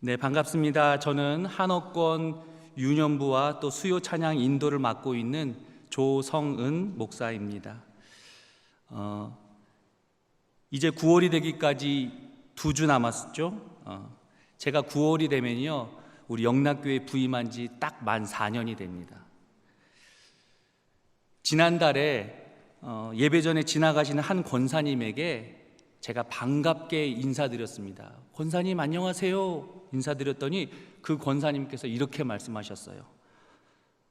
네, 반갑습니다. 저는 한옥권 유년부와 또 수요 찬양 인도를 맡고 있는 조성은 목사입니다. 어, 이제 9월이 되기까지 두 주 남았죠. 어, 제가 9월이 되면요, 우리 영락교회 부임한 지 딱 만 4년이 됩니다. 지난달에 어, 예배 전에 지나가시는 한 권사님에게 제가 반갑게 인사드렸습니다. 권사님 안녕하세요. 인사드렸더니 그 권사님께서 이렇게 말씀하셨어요.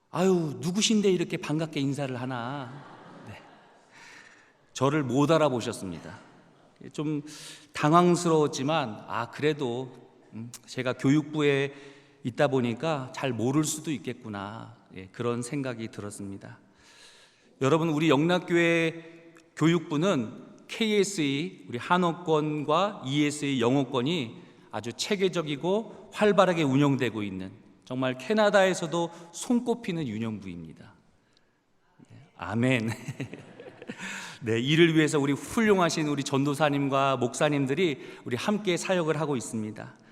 아유, 누구신데 이렇게 반갑게 인사를 하나? 네. 저를 못 알아보셨습니다. 좀 당황스러웠지만, 아, 그래도 음, 제가 교육부에 있다 보니까 잘 모를 수도 있겠구나. 예, 그런 생각이 들었습니다. 여러분, 우리 영락교회 교육부는 KSE, 우리 한옥권과 ESE 영어권이 아주 체계적이고 활발하게 운영되고 있는 정말 캐나다에서도 손꼽히는 유년부입니다. 예, 아멘. 네, 이를 위해서 우리 훌륭하신 우리 전도사님과 목사님들이 우리 함께 사역을 하고 있습니다.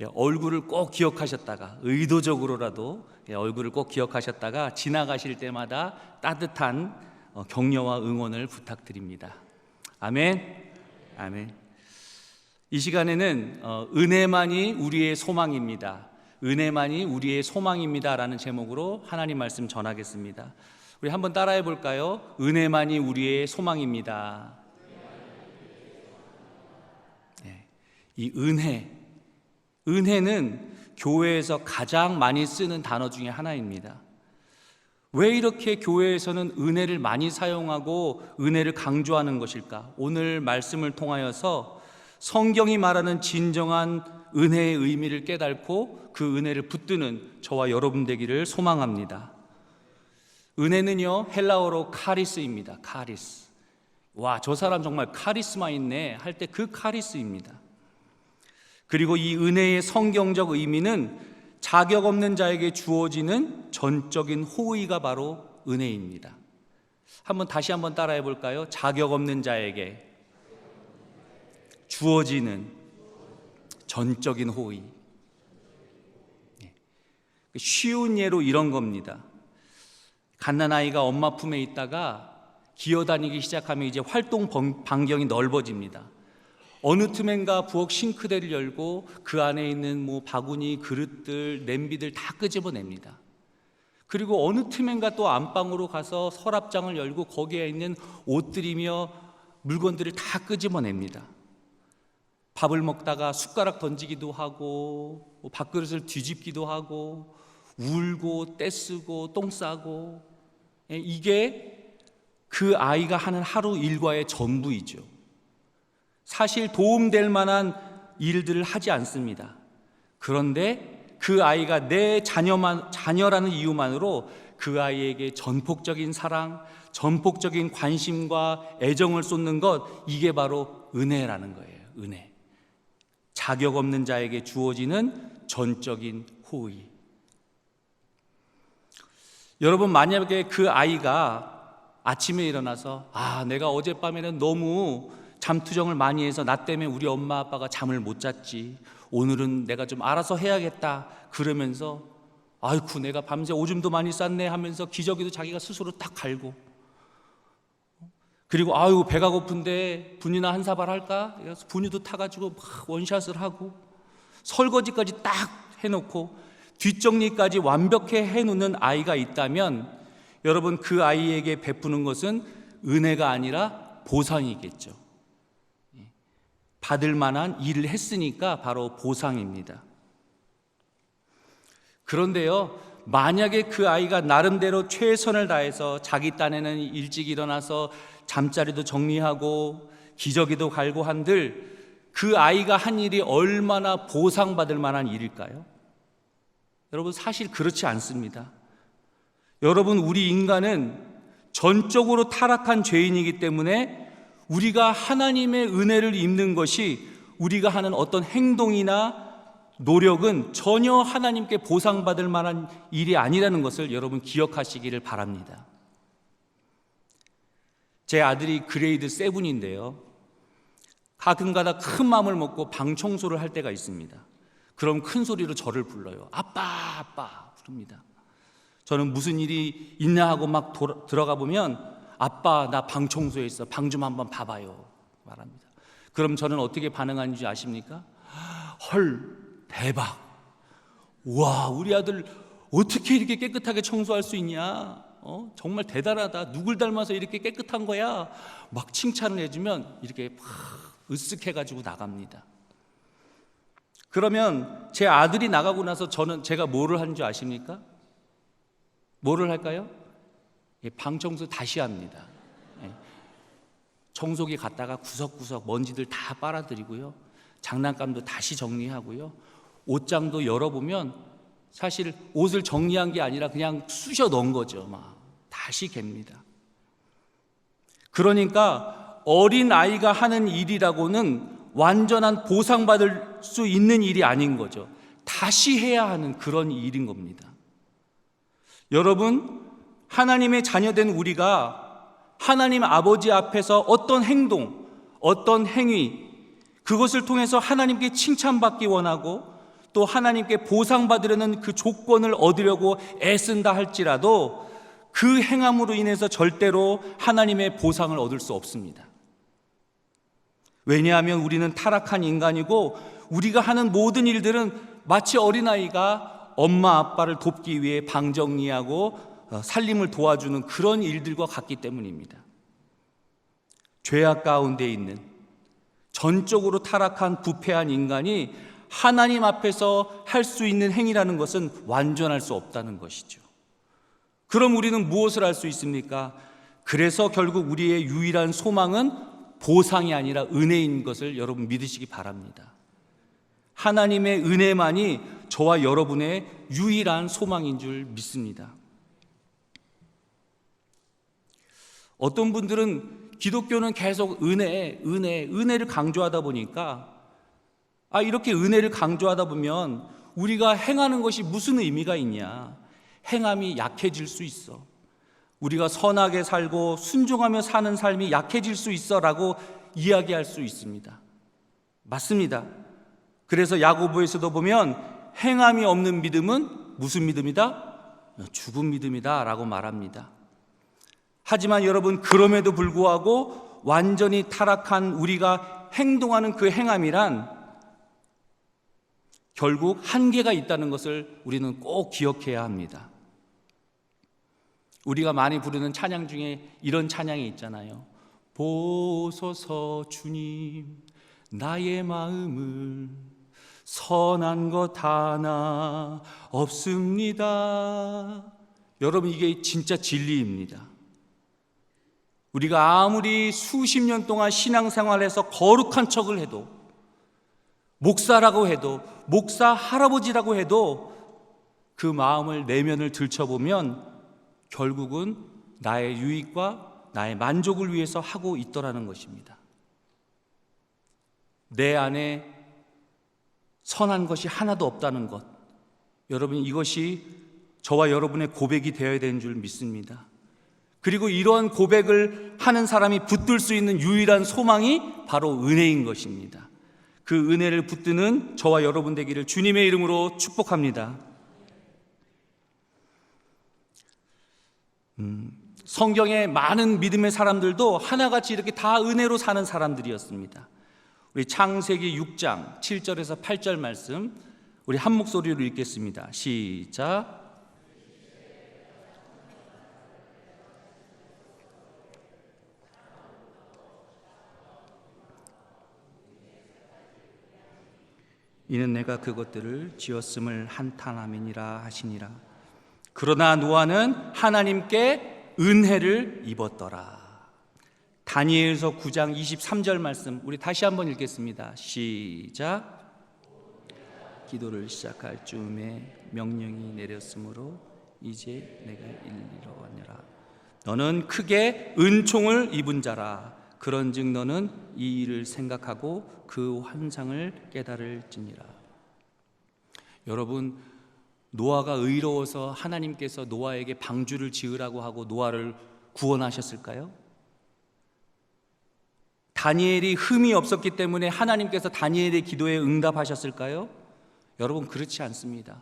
예, 얼굴을 꼭 기억하셨다가 의도적으로라도 예, 얼굴을 꼭 기억하셨다가 지나가실 때마다 따뜻한 어, 격려와 응원을 부탁드립니다. 아멘. 아멘. 이 시간에는 어, 은혜만이 우리의 소망입니다. 은혜만이 우리의 소망입니다라는 제목으로 하나님 말씀 전하겠습니다. 우리 한번 따라해 볼까요? 은혜만이 우리의 소망입니다. 네. 이 은혜, 은혜는 교회에서 가장 많이 쓰는 단어 중에 하나입니다. 왜 이렇게 교회에서는 은혜를 많이 사용하고 은혜를 강조하는 것일까? 오늘 말씀을 통하여서 성경이 말하는 진정한 은혜의 의미를 깨닫고 그 은혜를 붙드는 저와 여러분 되기를 소망합니다. 은혜는요, 헬라어로 카리스입니다. 카리스. 와, 저 사람 정말 카리스마 있네 할 때 그 카리스입니다. 그리고 이 은혜의 성경적 의미는 자격 없는 자에게 주어지는 전적인 호의가 바로 은혜입니다. 한번 다시 한번 따라해 볼까요? 자격 없는 자에게 주어지는 전적인 호의. 네. 쉬운 예로 이런 겁니다. 갓난아이가 엄마 품에 있다가 기어다니기 시작하면 이제 활동 반경이 넓어집니다. 어느 틈엔가 부엌 싱크대를 열고 그 안에 있는 뭐 바구니, 그릇들, 냄비들 다 끄집어냅니다. 그리고 어느 틈엔가 또 안방으로 가서 서랍장을 열고 거기에 있는 옷들이며 물건들을 다 끄집어냅니다. 밥을 먹다가 숟가락 던지기도 하고 뭐 밥그릇을 뒤집기도 하고 울고 떼쓰고 똥 싸고 예, 이게 그 아이가 하는 하루 일과의 전부이죠. 사실 도움될 만한 일들을 하지 않습니다. 그런데 그 아이가 내 자녀만, 자녀라는 이유만으로 그 아이에게 전폭적인 사랑, 전폭적인 관심과 애정을 쏟는 것, 이게 바로 은혜라는 거예요. 은혜. 자격 없는 자에게 주어지는 전적인 호의. 여러분, 만약에 그 아이가 아침에 일어나서, 아, 내가 어젯밤에는 너무 잠투정을 많이 해서 나 때문에 우리 엄마 아빠가 잠을 못 잤지. 오늘은 내가 좀 알아서 해야겠다. 그러면서 아이쿠 내가 밤새 오줌도 많이 쌌네 하면서 기저귀도 자기가 스스로 딱 갈고 그리고 아유 배가 고픈데 분유나 한 사발 할까? 그래서 분유도 타가지고 막 원샷을 하고 설거지까지 딱 해놓고 뒷정리까지 완벽히 해놓는 아이가 있다면 여러분 그 아이에게 베푸는 것은 은혜가 아니라 보상이겠죠. 받을 만한 일을 했으니까 바로 보상입니다. 그런데요, 만약에 그 아이가 나름대로 최선을 다해서 자기 딴에는 일찍 일어나서 잠자리도 정리하고 기저귀도 갈고 한들 그 아이가 한 일이 얼마나 보상받을 만한 일일까요? 여러분, 사실 그렇지 않습니다. 여러분, 우리 인간은 전적으로 타락한 죄인이기 때문에 우리가 하나님의 은혜를 입는 것이 우리가 하는 어떤 행동이나 노력은 전혀 하나님께 보상받을 만한 일이 아니라는 것을 여러분 기억하시기를 바랍니다. 제 아들이 그레이드 세븐인데요. 가끔가다 큰 마음을 먹고 방 청소를 할 때가 있습니다. 그럼 큰 소리로 저를 불러요. 아빠, 아빠 부릅니다. 저는 무슨 일이 있나 하고 막 돌아, 들어가 보면 아빠 나 방 청소에 있어. 방 좀 한번 봐봐요. 말합니다. 그럼 저는 어떻게 반응하는지 아십니까? 헐 대박. 와 우리 아들 어떻게 이렇게 깨끗하게 청소할 수 있냐? 어? 정말 대단하다. 누굴 닮아서 이렇게 깨끗한 거야? 막 칭찬을 해주면 이렇게 막 으쓱해가지고 나갑니다. 그러면 제 아들이 나가고 나서 저는 제가 뭐를 하는 줄 아십니까? 뭐를 할까요? 예, 방 청소 다시 합니다. 예. 청소기 갔다가 구석구석 먼지들 다 빨아들이고요. 장난감도 다시 정리하고요. 옷장도 열어보면 사실 옷을 정리한 게 아니라 그냥 쑤셔 넣은 거죠. 막 다시 갭니다. 그러니까 어린 아이가 하는 일이라고는 완전한 보상받을 수 있는 일이 아닌 거죠. 다시 해야 하는 그런 일인 겁니다. 여러분, 하나님의 자녀된 우리가 하나님 아버지 앞에서 어떤 행동, 어떤 행위, 그것을 통해서 하나님께 칭찬받기 원하고 또 하나님께 보상받으려는 그 조건을 얻으려고 애쓴다 할지라도 그 행함으로 인해서 절대로 하나님의 보상을 얻을 수 없습니다. 왜냐하면 우리는 타락한 인간이고 우리가 하는 모든 일들은 마치 어린아이가 엄마 아빠를 돕기 위해 방 정리하고 어, 살림을 도와주는 그런 일들과 같기 때문입니다. 죄악 가운데 있는 전적으로 타락한 부패한 인간이 하나님 앞에서 할 수 있는 행위라는 것은 완전할 수 없다는 것이죠. 그럼 우리는 무엇을 할 수 있습니까? 그래서 결국 우리의 유일한 소망은 보상이 아니라 은혜인 것을 여러분 믿으시기 바랍니다. 하나님의 은혜만이 저와 여러분의 유일한 소망인 줄 믿습니다. 어떤 분들은 기독교는 계속 은혜, 은혜, 은혜를 강조하다 보니까 아, 이렇게 은혜를 강조하다 보면 우리가 행하는 것이 무슨 의미가 있냐? 행함이 약해질 수 있어. 우리가 선하게 살고 순종하며 사는 삶이 약해질 수 있어라고 이야기할 수 있습니다. 맞습니다. 그래서 야고보에서도 보면 행함이 없는 믿음은 무슨 믿음이다? 죽은 믿음이다라고 말합니다. 하지만 여러분 그럼에도 불구하고 완전히 타락한 우리가 행동하는 그 행함이란 결국 한계가 있다는 것을 우리는 꼭 기억해야 합니다. 우리가 많이 부르는 찬양 중에 이런 찬양이 있잖아요. 보소서 주님, 나의 마음을 선한 것 하나 없습니다. 여러분, 이게 진짜 진리입니다. 우리가 아무리 수십 년 동안 신앙생활에서 거룩한 척을 해도 목사라고 해도 목사 할아버지라고 해도 그 마음을 내면을 들춰보면 결국은 나의 유익과 나의 만족을 위해서 하고 있더라는 것입니다. 내 안에 선한 것이 하나도 없다는 것. 여러분 이것이 저와 여러분의 고백이 되어야 되는 줄 믿습니다. 그리고 이러한 고백을 하는 사람이 붙들 수 있는 유일한 소망이 바로 은혜인 것입니다. 그 은혜를 붙드는 저와 여러분 되기를 주님의 이름으로 축복합니다. 음, 성경의 많은 믿음의 사람들도 하나같이 이렇게 다 은혜로 사는 사람들이었습니다. 우리 창세기 6장 7절에서 8절 말씀 우리 한 목소리로 읽겠습니다. 시작. 이는 내가 그것들을 지었음을 한탄함이니라 하시니라. 그러나 노아는 하나님께 은혜를 입었더라. 다니엘서 9장 23절 말씀 우리 다시 한번 읽겠습니다. 시작. 기도를 시작할 즈음에 명령이 내렸으므로 이제 내가 일리러 왔느라. 너는 크게 은총을 입은 자라. 그런즉 너는 이 일을 생각하고 그 환상을 깨달을지니라. 여러분 노아가 의로워서 하나님께서 노아에게 방주를 지으라고 하고 노아를 구원하셨을까요? 다니엘이 흠이 없었기 때문에 하나님께서 다니엘의 기도에 응답하셨을까요? 여러분 그렇지 않습니다.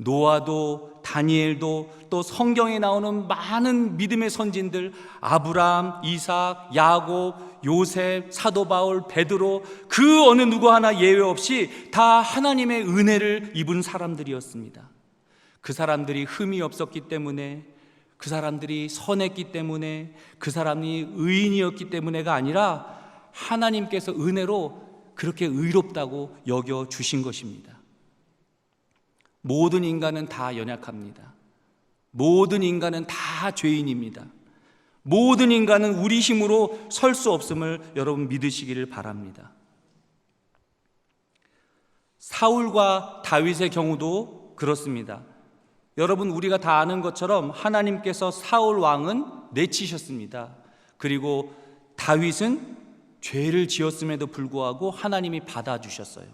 노아도 다니엘도 또 성경에 나오는 많은 믿음의 선진들 아브라함, 이삭, 야곱, 요셉, 사도 바울, 베드로 그 어느 누구 하나 예외 없이 다 하나님의 은혜를 입은 사람들이었습니다. 그 사람들이 흠이 없었기 때문에 그 사람들이 선했기 때문에 그 사람이 의인이었기 때문에가 아니라 하나님께서 은혜로 그렇게 의롭다고 여겨 주신 것입니다. 모든 인간은 다 연약합니다. 모든 인간은 다 죄인입니다. 모든 인간은 우리 힘으로 설 수 없음을 여러분 믿으시기를 바랍니다. 사울과 다윗의 경우도 그렇습니다. 여러분 우리가 다 아는 것처럼 하나님께서 사울 왕은 내치셨습니다. 그리고 다윗은 죄를 지었음에도 불구하고 하나님이 받아주셨어요.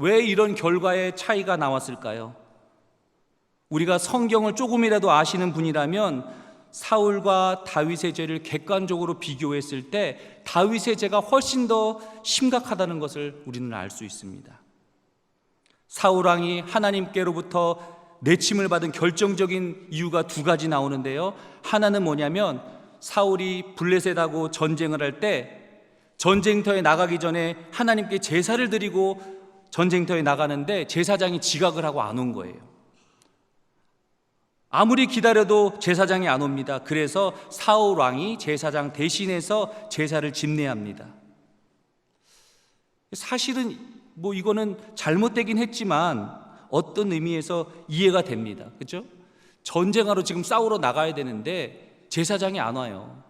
왜 이런 결과의 차이가 나왔을까요? 우리가 성경을 조금이라도 아시는 분이라면 사울과 다윗의 죄를 객관적으로 비교했을 때 다윗의 죄가 훨씬 더 심각하다는 것을 우리는 알 수 있습니다. 사울 왕이 하나님께로부터 내침을 받은 결정적인 이유가 두 가지 나오는데요. 하나는 뭐냐면 사울이 블레셋하고 전쟁을 할 때 전쟁터에 나가기 전에 하나님께 제사를 드리고 전쟁터에 나가는데 제사장이 지각을 하고 안 온 거예요. 아무리 기다려도 제사장이 안 옵니다. 그래서 사울 왕이 제사장 대신해서 제사를 집례합니다. 사실은 뭐 이거는 잘못되긴 했지만 어떤 의미에서 이해가 됩니다. 그렇죠? 전쟁하러 지금 싸우러 나가야 되는데 제사장이 안 와요.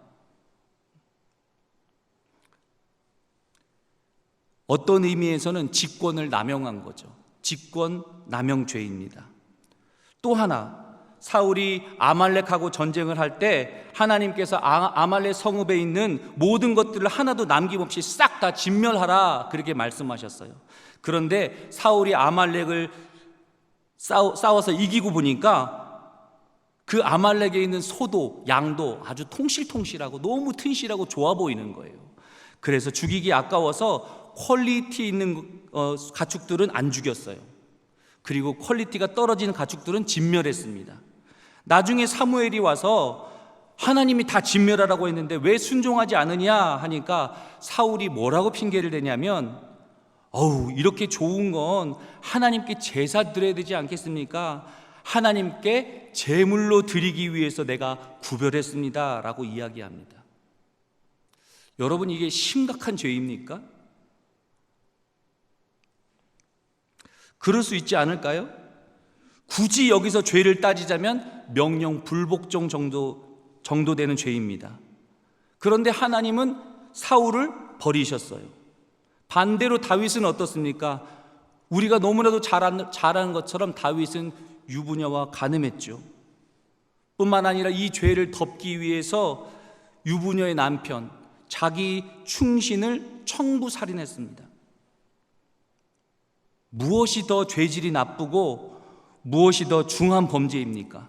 어떤 의미에서는 직권을 남용한 거죠. 직권 남용죄입니다. 또 하나 사울이 아말렉하고 전쟁을 할 때 하나님께서 아- 아말렉 성읍에 있는 모든 것들을 하나도 남김없이 싹 다 진멸하라 그렇게 말씀하셨어요. 그런데 사울이 아말렉을 싸워, 싸워서 이기고 보니까 그 아말렉에 있는 소도 양도 아주 통실통실하고 너무 튼실하고 좋아 보이는 거예요. 그래서 죽이기 아까워서 퀄리티 있는 어, 가축들은 안 죽였어요. 그리고 퀄리티가 떨어진 가축들은 진멸했습니다. 나중에 사무엘이 와서 하나님이 다 진멸하라고 했는데 왜 순종하지 않느냐 하니까 사울이 뭐라고 핑계를 대냐면 어우 이렇게 좋은 건 하나님께 제사 드려야 되지 않겠습니까? 하나님께 제물로 드리기 위해서 내가 구별했습니다라고 이야기합니다. 여러분 이게 심각한 죄입니까? 그럴 수 있지 않을까요? 굳이 여기서 죄를 따지자면 명령 불복종 정도 정도 되는 죄입니다. 그런데 하나님은 사울을 버리셨어요. 반대로 다윗은 어떻습니까? 우리가 너무나도 잘 아는 것처럼 다윗은 유부녀와 간음했죠. 뿐만 아니라 이 죄를 덮기 위해서 유부녀의 남편, 자기 충신을 청부 살인했습니다. 무엇이 더 죄질이 나쁘고 무엇이 더 중한 범죄입니까?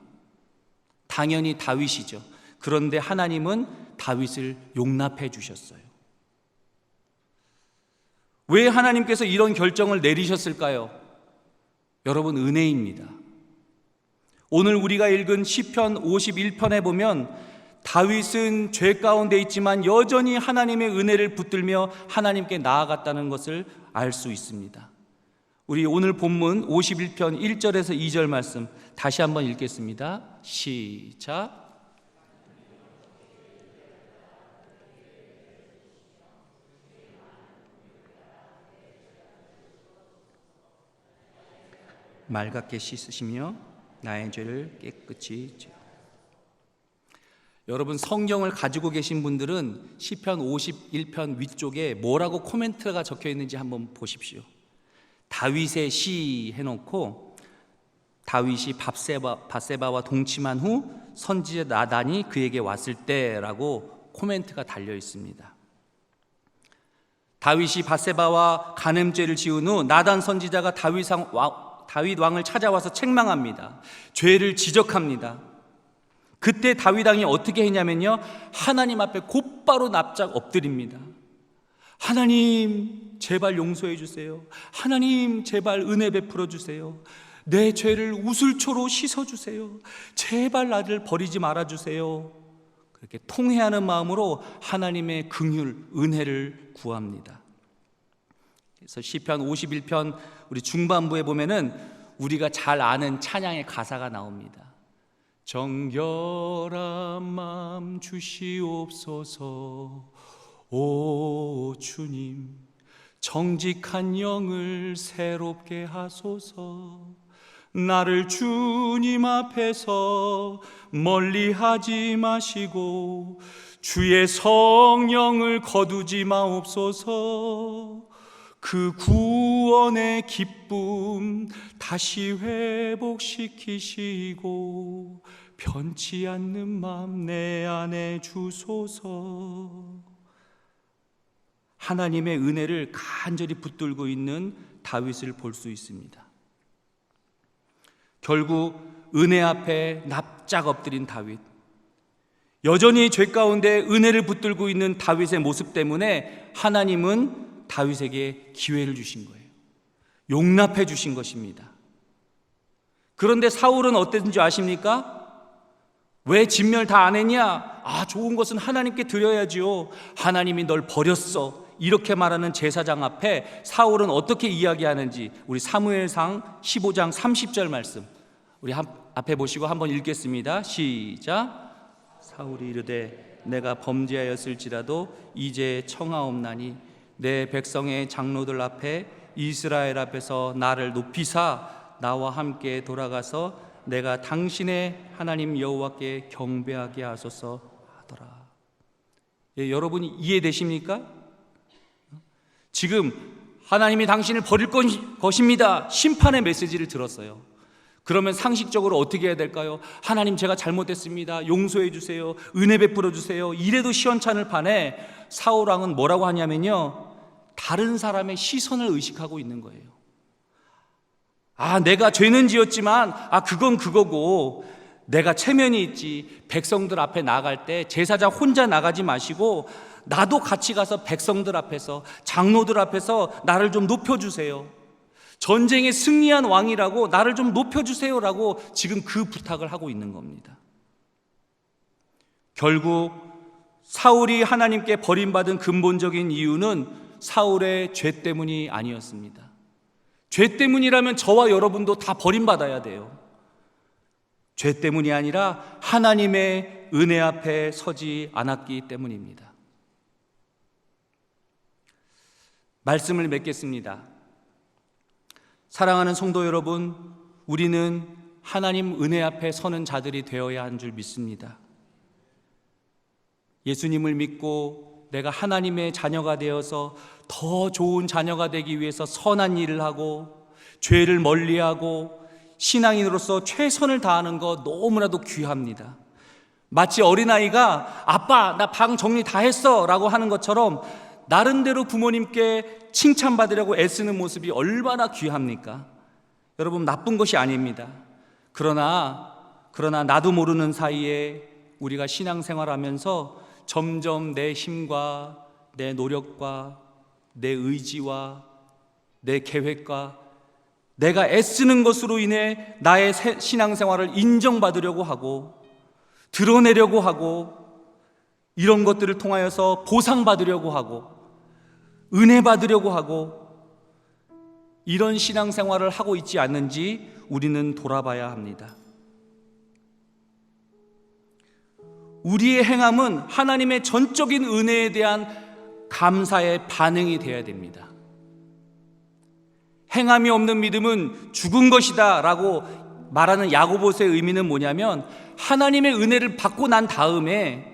당연히 다윗이죠. 그런데 하나님은 다윗을 용납해 주셨어요. 왜 하나님께서 이런 결정을 내리셨을까요? 여러분 은혜입니다. 오늘 우리가 읽은 시편 51편에 보면 다윗은 죄 가운데 있지만 여전히 하나님의 은혜를 붙들며 하나님께 나아갔다는 것을 알 수 있습니다. 우리 오늘 본문 51편 1절에서 2절 말씀 다시 한번 읽겠습니다. 시작. 맑게 씻으시며 나의 죄를 깨끗이. 여러분 성경을 가지고 계신 분들은 시편 51편 위쪽에 뭐라고 코멘트가 적혀 있는지 한번 보십시오. 다윗의 시 해놓고 다윗이 밥세바, 바세바와 동침한 후 선지자 나단이 그에게 왔을 때라고 코멘트가 달려 있습니다. 다윗이 바세바와 간음죄를 지은 후 나단 선지자가 다윗 왕을 찾아와서 책망합니다. 죄를 지적합니다. 그때 다윗 왕이 어떻게 했냐면요. 하나님 앞에 곧바로 납작 엎드립니다. 하나님, 제발 용서해 주세요. 하나님, 제발 은혜 베풀어 주세요. 내 죄를 우슬초로 씻어 주세요. 제발 나를 버리지 말아 주세요. 그렇게 통회하는 마음으로 하나님의 긍휼, 은혜를 구합니다. 그래서 시편 51편 우리 중반부에 보면은 우리가 잘 아는 찬양의 가사가 나옵니다. 정결한 마음 주시옵소서 오 주님 정직한 영을 새롭게 하소서. 나를 주님 앞에서 멀리 하지 마시고 주의 성령을 거두지 마옵소서. 그 구원의 기쁨 다시 회복시키시고 변치 않는 마음 내 안에 주소서 하나님의 은혜를 간절히 붙들고 있는 다윗을 볼 수 있습니다. 결국 은혜 앞에 납작 엎드린 다윗 여전히 죄 가운데 은혜를 붙들고 있는 다윗의 모습 때문에 하나님은 다윗에게 기회를 주신 거예요. 용납해 주신 것입니다. 그런데 사울은 어땠는지 아십니까? 왜 진멸 다 안 했냐? 아, 좋은 것은 하나님께 드려야지요. 하나님이 널 버렸어. 이렇게 말하는 제사장 앞에 사울은 어떻게 이야기하는지 우리 사무엘상 15장 30절 말씀 우리 앞에 보시고 한번 읽겠습니다. 시작. 사울이 이르되 내가 범죄하였을지라도 이제 청하옵나니 내 백성의 장로들 앞에 이스라엘 앞에서 나를 높이사 나와 함께 돌아가서 내가 당신의 하나님 여호와께 경배하게 하소서 하더라. 예, 여러분이 이해되십니까? 지금 하나님이 당신을 버릴 것입니다. 심판의 메시지를 들었어요. 그러면 상식적으로 어떻게 해야 될까요? 하나님 제가 잘못했습니다. 용서해 주세요. 은혜 베풀어 주세요. 이래도 시원찮을 판에 사울 왕은 뭐라고 하냐면요. 다른 사람의 시선을 의식하고 있는 거예요. 아, 내가 죄는 지었지만 아, 그건 그거고 내가 체면이 있지. 백성들 앞에 나갈 때 제사장 혼자 나가지 마시고 나도 같이 가서 백성들 앞에서 장로들 앞에서 나를 좀 높여 주세요. 전쟁에 승리한 왕이라고 나를 좀 높여주세요라고 지금 그 부탁을 하고 있는 겁니다. 결국 사울이 하나님께 버림받은 근본적인 이유는 사울의 죄 때문이 아니었습니다. 죄 때문이라면 저와 여러분도 다 버림받아야 돼요. 죄 때문이 아니라 하나님의 은혜 앞에 서지 않았기 때문입니다. 말씀을 맺겠습니다. 사랑하는 성도 여러분, 우리는 하나님 은혜 앞에 서는 자들이 되어야 한 줄 믿습니다. 예수님을 믿고 내가 하나님의 자녀가 되어서 더 좋은 자녀가 되기 위해서 선한 일을 하고 죄를 멀리하고 신앙인으로서 최선을 다하는 것 너무나도 귀합니다. 마치 어린아이가 아빠, 나 방 정리 다 했어 라고 하는 것처럼 나름대로 부모님께 칭찬받으려고 애쓰는 모습이 얼마나 귀합니까? 여러분, 나쁜 것이 아닙니다. 그러나, 그러나 나도 모르는 사이에 우리가 신앙생활 하면서 점점 내 힘과 내 노력과 내 의지와 내 계획과 내가 애쓰는 것으로 인해 나의 신앙생활을 인정받으려고 하고 드러내려고 하고 이런 것들을 통하여서 보상받으려고 하고 은혜 받으려고 하고 이런 신앙생활을 하고 있지 않는지 우리는 돌아봐야 합니다. 우리의 행함은 하나님의 전적인 은혜에 대한 감사의 반응이 되어야 됩니다. 행함이 없는 믿음은 죽은 것이다 라고 말하는 야고보스의 의미는 뭐냐면 하나님의 은혜를 받고 난 다음에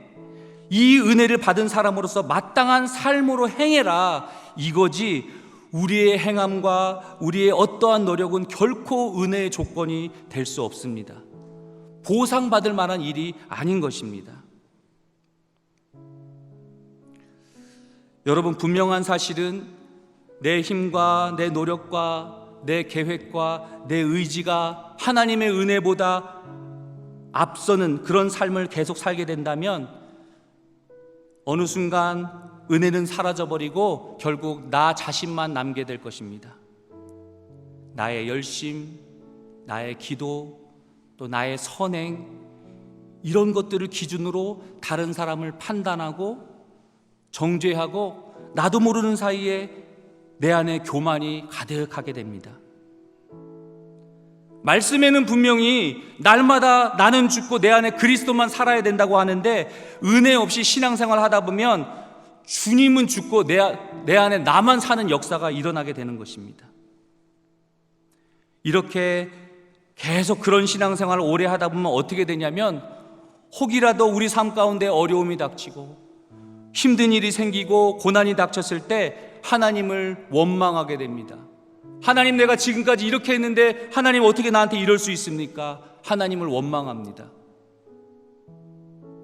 이 은혜를 받은 사람으로서 마땅한 삶으로 행해라 이거지 우리의 행함과 우리의 어떠한 노력은 결코 은혜의 조건이 될 수 없습니다. 보상받을 만한 일이 아닌 것입니다. 여러분, 분명한 사실은 내 힘과 내 노력과 내 계획과 내 의지가 하나님의 은혜보다 앞서는 그런 삶을 계속 살게 된다면 어느 순간 은혜는 사라져버리고 결국 나 자신만 남게 될 것입니다. 나의 열심, 나의 기도, 또 나의 선행, 이런 것들을 기준으로 다른 사람을 판단하고 정죄하고 나도 모르는 사이에 내 안에 교만이 가득하게 됩니다. 말씀에는 분명히 날마다 나는 죽고 내 안에 그리스도만 살아야 된다고 하는데 은혜 없이 신앙생활 하다 보면 주님은 죽고 내, 아- 내 안에 나만 사는 역사가 일어나게 되는 것입니다. 이렇게 계속 그런 신앙생활을 오래 하다 보면 어떻게 되냐면 혹이라도 우리 삶 가운데 어려움이 닥치고 힘든 일이 생기고 고난이 닥쳤을 때 하나님을 원망하게 됩니다. 하나님 내가 지금까지 이렇게 했는데 하나님 어떻게 나한테 이럴 수 있습니까? 하나님을 원망합니다.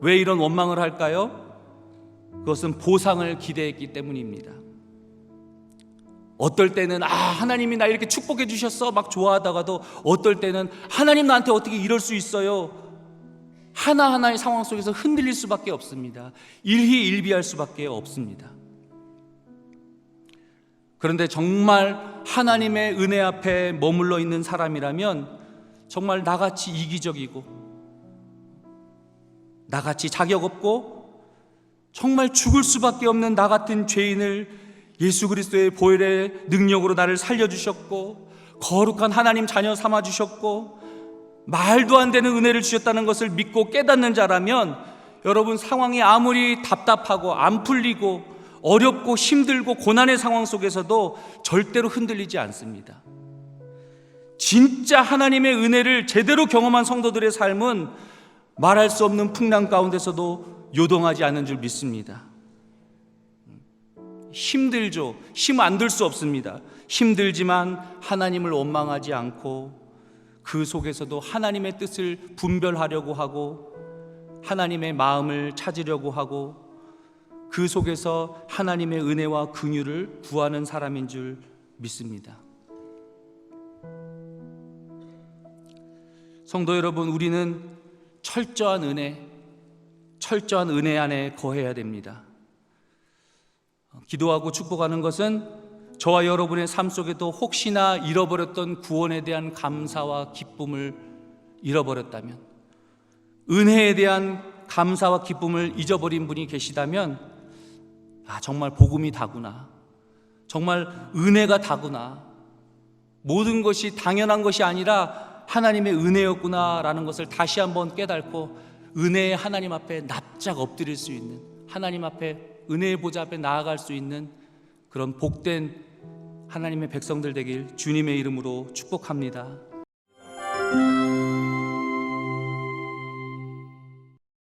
왜 이런 원망을 할까요? 그것은 보상을 기대했기 때문입니다. 어떨 때는 아 하나님이 나 이렇게 축복해 주셨어 막 좋아하다가도 어떨 때는 하나님 나한테 어떻게 이럴 수 있어요? 하나하나의 상황 속에서 흔들릴 수밖에 없습니다. 일희일비할 수밖에 없습니다. 그런데 정말 하나님의 은혜 앞에 머물러 있는 사람이라면 정말 나같이 이기적이고 나같이 자격 없고 정말 죽을 수밖에 없는 나 같은 죄인을 예수 그리스도의 보혈의 능력으로 나를 살려 주셨고 거룩한 하나님 자녀 삼아 주셨고 말도 안 되는 은혜를 주셨다는 것을 믿고 깨닫는 자라면 여러분 상황이 아무리 답답하고 안 풀리고 어렵고 힘들고 고난의 상황 속에서도 절대로 흔들리지 않습니다. 진짜 하나님의 은혜를 제대로 경험한 성도들의 삶은 말할 수 없는 풍랑 가운데서도 요동하지 않은 줄 믿습니다. 힘들죠. 힘 안 들 수 없습니다. 힘들지만 하나님을 원망하지 않고 그 속에서도 하나님의 뜻을 분별하려고 하고 하나님의 마음을 찾으려고 하고 그 속에서 하나님의 은혜와 긍휼을 구하는 사람인 줄 믿습니다. 성도 여러분, 우리는 철저한 은혜, 철저한 은혜 안에 거해야 됩니다. 기도하고 축복하는 것은 저와 여러분의 삶 속에도 혹시나 잃어버렸던 구원에 대한 감사와 기쁨을 잃어버렸다면, 은혜에 대한 감사와 기쁨을 잊어버린 분이 계시다면, 아, 정말 복음이 다구나. 정말 은혜가 다구나. 모든 것이 당연한 것이 아니라 하나님의 은혜였구나라는 것을 다시 한번 깨닫고 은혜의 하나님 앞에 납작 엎드릴 수 있는 하나님 앞에 은혜의 보좌 앞에 나아갈 수 있는 그런 복된 하나님의 백성들 되길 주님의 이름으로 축복합니다.